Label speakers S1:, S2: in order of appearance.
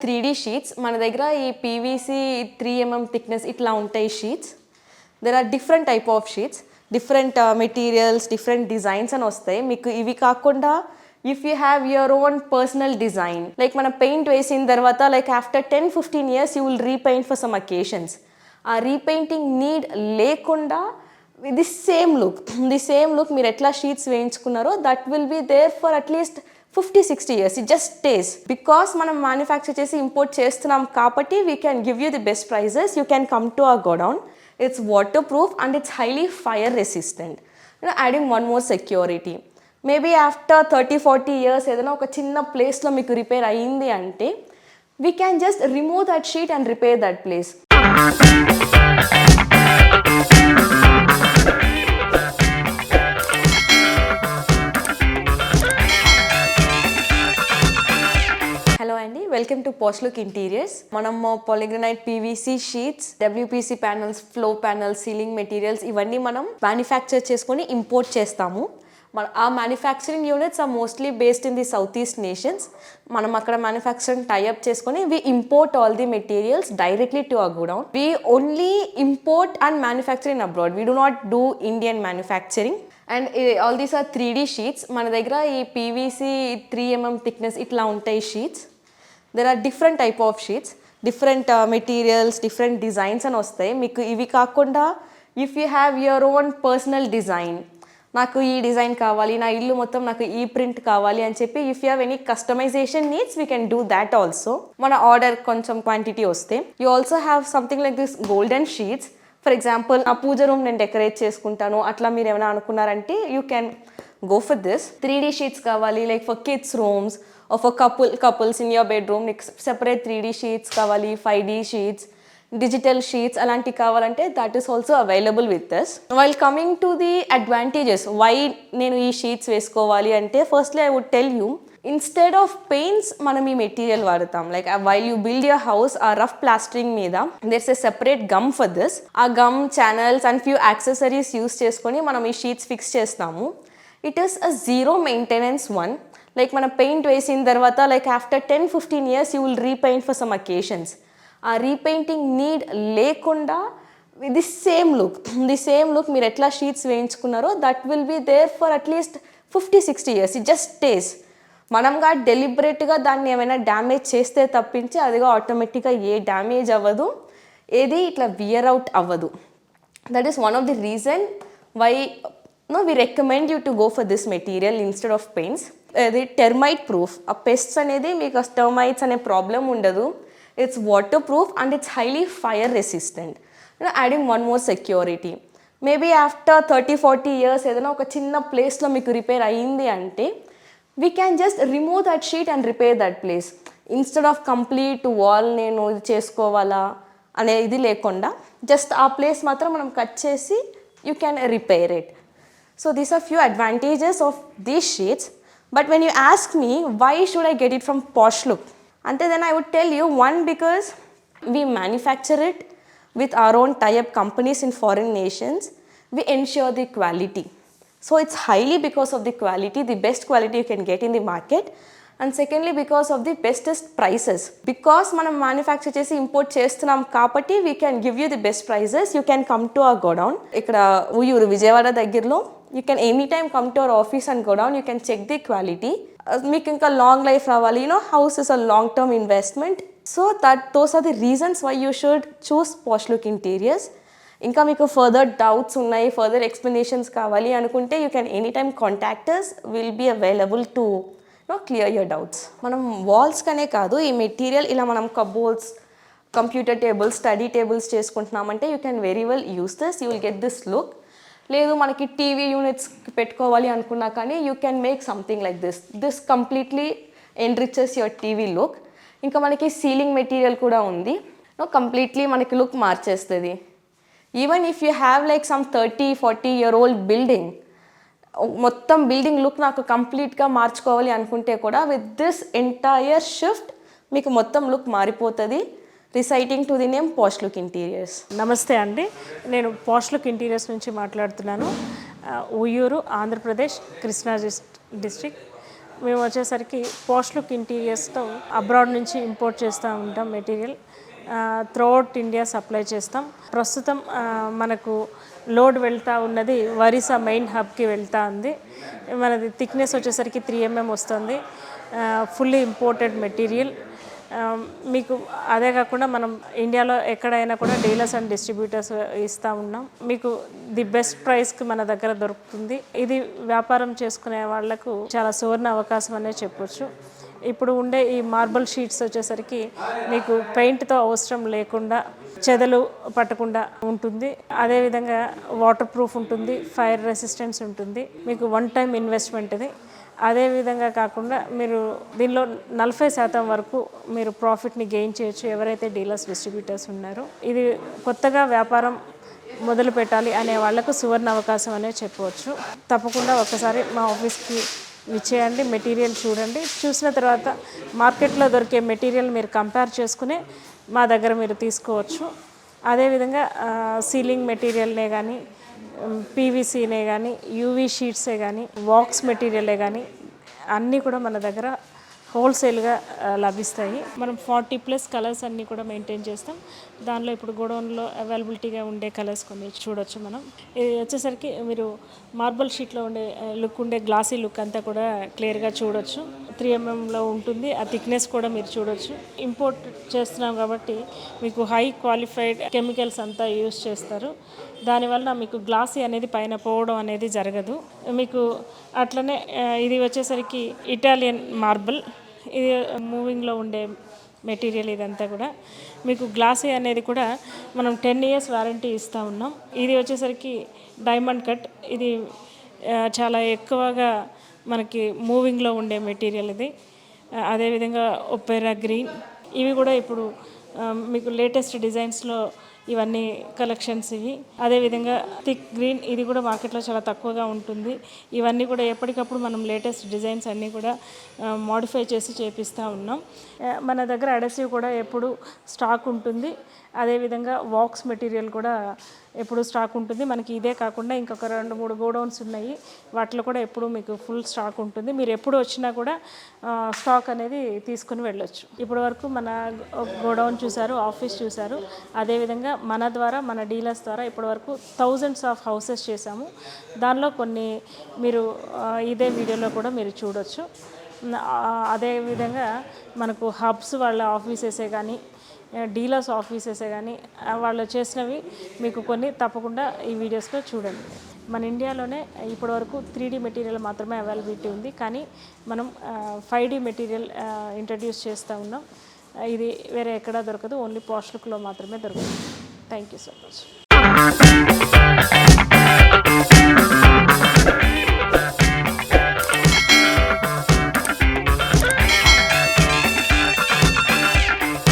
S1: Three D sheets మన దగ్గర ఈ పీవీసీ త్రీ ఎంఎం థిక్నెస్ ఇట్లా ఉంటాయి sheets there are different type of sheets different materials different designs అని వస్తాయి. మీకు ఇవి కాకుండా if you have your own personal design like మనం పెయింట్ వేసిన తర్వాత like after ten fifteen years you will repaint for some occasions ఆ repainting need లేకుండా the same look the same look మీరు ఎట్లా sheets వేయించుకున్నారో that will be there for at least fifty sixty years it just stays because మనం manufacture చేసి import చేస్తున్నాం కాబట్టి we can give you the best prices you can come to our godown it's water proof and it's highly fire resistant adding one more security maybe after thirty forty years ఏదైనా ఒక చిన్న ప్లేస్లో మీకు repair అయ్యింది అంటే we can just remove that sheet and repair that place welcome to Postlook interiors. మనం polygranite PVC sheets WPC panels flow panels ceiling materials ఇవన్నీ మనం మ్యానుఫ్యాక్చర్ చేసుకొని ఇంపోర్ట్ చేస్తాము. మన ఆ manufacturing units are mostly based in the south east nations మనం అక్కడ manufacturing tie up చేసుకొని we import all the materials directly to a godown we only import and manufacturing abroad we do not do Indian manufacturing and all these are three D sheets మన దగ్గర ఈ PVC three MM thickness ఇట్లా ఉంటాయి sheets there are different type of sheets different materials different designs అని వస్తాయి. మీకు ఇవి కాకుండా if you have your own personal design నాకు ఈ డిజైన్ కావాలి నా ఇల్లు మొత్తం నాకు ఈ ప్రింట్ కావాలి అని చెప్పి if you have any customization needs we can do that also మన ఆర్డర్ కొంచెం క్వాంటిటీ వస్తే you also have something like this golden sheets for example నా పూజ రూమ్ నేను డెకరేట్ చేసుకుంటాను అట్లా మీరు ఏమైనా అనుకున్నారంటే you can go for this three D sheets కావాలి like for kids rooms for couple couples in your bedroom నీకు separate three D sheets కావాలి five D sheets digital sheets అలాంటివి కావాలంటే that is also available with this while coming to the advantages why నేను ఈ sheets వేసుకోవాలి అంటే firstly I would tell you instead of paints మనం ఈ మెటీరియల్ వాడతాం. Like while you build your house ఆ రఫ్ ప్లాస్టరింగ్ మీద there's a separate gum for this ఆ gum channels and few accessories use చేసుకొని మనం ఈ షీట్స్ ఫిక్స్ చేస్తాము. It is a zero maintenance one like మన పెయింట్ వేసిన తర్వాత like after ten fifteen years you will repaint for some occasions uh repainting need లేకుండా the same look the same look మీరు ఎట్లా sheets వేయించుకున్నారో that will be there for at least fifty sixty years it just stays మనంగా డెలిబరేట్గా దాన్ని ఏమైనా damage చేస్తే తప్పించి అదిగా ఆటోమేటిక్గా ఏ డ్యామేజ్ అవ్వదు. ఏది ఇట్లా వియర్ అవుట్ అవ్వదు. That is one of the reason why no we recommend you to go for this material instead of paints ఇది టెర్మైట్ ప్రూఫ్ ఆ పెస్ట్స్ అనేది మీకు టర్మైట్స్ అనే ప్రాబ్లం ఉండదు it's water proof and it's highly fire resistant adding one more security maybe after thirty forty years ఏదైనా ఒక చిన్న ప్లేస్లో మీకు రిపేర్ అయ్యింది అంటే we can just remove that sheet and repair that place instead of complete wall నేను ఇది చేసుకోవాలా అనే ఇది లేకుండా జస్ట్ ఆ ప్లేస్ మాత్రం మనం కట్ చేసి you can repair it So these are few advantages of these sheets. But when you ask me why should I get it from Posh Look, until then I would tell you one because we manufacture it with our own tie-up companies in foreign nations. We ensure the quality. So it's highly because of the quality, the best quality you can get in the market. And secondly because of the bestest prices because మనం manufacture చేసి import చేస్తున్నాం కాబట్టి we can give you the best prices you can come to our godown ఇక్కడ ఊయూరు విజయవాడ దగ్గరలో you can any time come to our office and godown you can check the quality మీకు ఇంకా long life రావాలి. You know house is a long term investment so that those are the reasons why you should choose posh look interiors ఇంకా మీకు further doubts ఉన్నాయి further explanations కావాలి అనుకుంటే you can any time contactors will be available to clear your doubts మనం walls కనే కాదు ఈ material ఇలా మనం cupboards computer tables study tables చేసుకుంటున్నామంటే you can very well use this you will get this look లేదు మనకి టీవీ యూనిట్స్ పెట్టుకోవాలి అనుకున్నా కానీ you can make something like this this completely enriches your TV look ఇంకా మనకి ceiling material కూడా ఉంది. Completely మనకి లుక్ మార్చేస్తుంది. Even if you have like some thirty forty year old building మొత్తం బిల్డింగ్ లుక్ నాకు కంప్లీట్గా మార్చుకోవాలి అనుకుంటే కూడా విత్ దిస్ ఎంటైర్ షిఫ్ట్ మీకు మొత్తం లుక్ మారిపోతుంది. Reciting to the name posh look interiors
S2: నమస్తే అండి. నేను పోస్ట్లుక్ ఇంటీరియర్స్ నుంచి మాట్లాడుతున్నాను. ఉయ్యూరు ఆంధ్రప్రదేశ్ కృష్ణా డిస్- డిస్ట్రిక్ట్ మేము వచ్చేసరికి పోస్ట్ లుక్ ఇంటీరియర్స్తో అబ్రాడ్ నుంచి ఇంపోర్ట్ చేస్తూ ఉంటాం మెటీరియల్ త్రూఅవుట్ ఇండియా సప్లై చేస్తాం. ప్రస్తుతం మనకు లోడ్ వెళ్తూ ఉన్నది వరిసా మెయిన్ హబ్కి వెళ్తూ ఉంది. మనది థిక్నెస్ వచ్చేసరికి త్రీ ఎంఎం వస్తుంది. ఫుల్లీ ఇంపోర్టెడ్ మెటీరియల్ మీకు అదే కాకుండా మనం ఇండియాలో ఎక్కడైనా కూడా డీలర్స్ అండ్ డిస్ట్రిబ్యూటర్స్ ఇస్తూ ఉన్నాం. మీకు ది బెస్ట్ ప్రైస్కి మన దగ్గర దొరుకుతుంది. ఇది వ్యాపారం చేసుకునే వాళ్ళకు చాలా సువర్ణ అవకాశం అనే చెప్పొచ్చు. ఇప్పుడు ఉండే ఈ మార్బల్ షీట్స్ వచ్చేసరికి మీకు పెయింట్తో అవసరం లేకుండా చెదలు పట్టకుండా ఉంటుంది. అదేవిధంగా వాటర్ ప్రూఫ్ ఉంటుంది ఫైర్ రెసిస్టెన్స్ ఉంటుంది. మీకు వన్ టైం ఇన్వెస్ట్మెంట్ ఇది. అదే విధంగా కాకుండా మీరు దీనిలో నలభై శాతం వరకు మీరు ప్రాఫిట్ని గెయిన్ చేయొచ్చు. ఎవరైతే డీలర్స్ డిస్ట్రిబ్యూటర్స్ ఉన్నారో. ఇది కొత్తగా వ్యాపారం మొదలు పెట్టాలి అనే వాళ్ళకు సువర్ణ అవకాశం అనే చెప్పవచ్చు. తప్పకుండా ఒకసారి మా ఆఫీస్కి ఇచ్చేయండి మెటీరియల్ చూడండి. చూసిన తర్వాత మార్కెట్లో దొరికే మెటీరియల్ మీరు కంపేర్ చేసుకుని మా దగ్గర మీరు తీసుకోవచ్చు. అదేవిధంగా సీలింగ్ మెటీరియల్నే కానీ పీవీసీనే కానీ యూవీ షీట్సే కానీ వాక్స్ మెటీరియలే కానీ అన్నీ కూడా మన దగ్గర హోల్సేల్గా లభిస్తాయి. మనం ఫార్టీ ప్లస్ కలర్స్ అన్నీ కూడా మెయింటైన్ చేస్తాం. దానిలో ఇప్పుడు గోడౌన్లో అవైలబిలిటీగా ఉండే కలర్స్ కొన్ని చూడొచ్చు మనం. ఇది వచ్చేసరికి మీరు మార్బల్ షీట్లో ఉండే లుక్ ఉండే గ్లాసీ లుక్ అంతా కూడా క్లియర్గా చూడొచ్చు. త్రీ ఎంఎంలో ఉంటుంది. ఆ థిక్నెస్ కూడా మీరు చూడొచ్చు. ఇంపోర్ట్ చేస్తున్నాం కాబట్టి మీకు హై క్వాలిఫైడ్ కెమికల్స్ అంతా యూస్ చేస్తారు. దానివల్ల మీకు గ్లాసీ అనేది పైన పోవడం అనేది జరగదు. మీకు అట్లనే ఇది వచ్చేసరికి ఇటాలియన్ మార్బుల్. ఇది మూవింగ్లో ఉండే మెటీరియల్ ఇదంతా కూడా. మీకు గ్లాసీ అనేది కూడా మనం టెన్ ఇయర్స్ వారంటీ ఇస్తూ ఉన్నాం. ఇది వచ్చేసరికి డైమండ్ కట్. ఇది చాలా ఎక్కువగా మనకి మూవింగ్లో ఉండే మెటీరియల్ ఇది. అదేవిధంగా ఒపెరా గ్రీన్ ఇవి కూడా ఇప్పుడు మీకు లేటెస్ట్ డిజైన్స్లో ఇవన్నీ కలెక్షన్స్ ఇవి. అదేవిధంగా థిక్ గ్రీన్ ఇది కూడా మార్కెట్లో చాలా తక్కువగా ఉంటుంది. ఇవన్నీ కూడా ఎప్పటికప్పుడు మనం లేటెస్ట్ డిజైన్స్ అన్నీ కూడా మోడిఫై చేసి చేపిస్తూ ఉన్నాం. మన దగ్గర అడసివ్ కూడా ఎప్పుడు స్టాక్ ఉంటుంది. అదేవిధంగా వాక్స్ మెటీరియల్ కూడా ఎప్పుడు స్టాక్ ఉంటుంది. మనకి ఇదే కాకుండా ఇంకొక రెండు మూడు గోడౌన్స్ ఉన్నాయి. వాటిలో కూడా ఎప్పుడు మీకు ఫుల్ స్టాక్ ఉంటుంది. మీరు ఎప్పుడు వచ్చినా కూడా స్టాక్ అనేది తీసుకుని వెళ్ళొచ్చు. ఇప్పటి వరకు మన గోడౌన్ చూశారు ఆఫీస్ చూశారు. అదేవిధంగా మన ద్వారా మన డీలర్స్ ద్వారా ఇప్పటి వరకు థౌజండ్స్ ఆఫ్ హౌసెస్ చేశాము. దానిలో కొన్ని మీరు ఇదే వీడియోలో కూడా మీరు చూడొచ్చు. అదేవిధంగా మనకు హబ్స్ వాళ్ళ ఆఫీసెసే కానీ డీలర్స్ ఆఫీసెసే కానీ వాళ్ళు చేసినవి మీకు కొన్ని తప్పకుండా ఈ వీడియోస్లో చూడండి. మన ఇండియాలోనే ఇప్పటి వరకు త్రీ డీ మెటీరియల్ మాత్రమే అవైలబిలిటీ ఉంది. కానీ మనం ఫైవ్ డీ మెటీరియల్ ఇంట్రడ్యూస్ చేస్తూ ఉన్నాం. ఇది వేరే ఎక్కడా దొరకదు. ఓన్లీ పోస్టులో మాత్రమే దొరుకుతుంది. Thank you so much.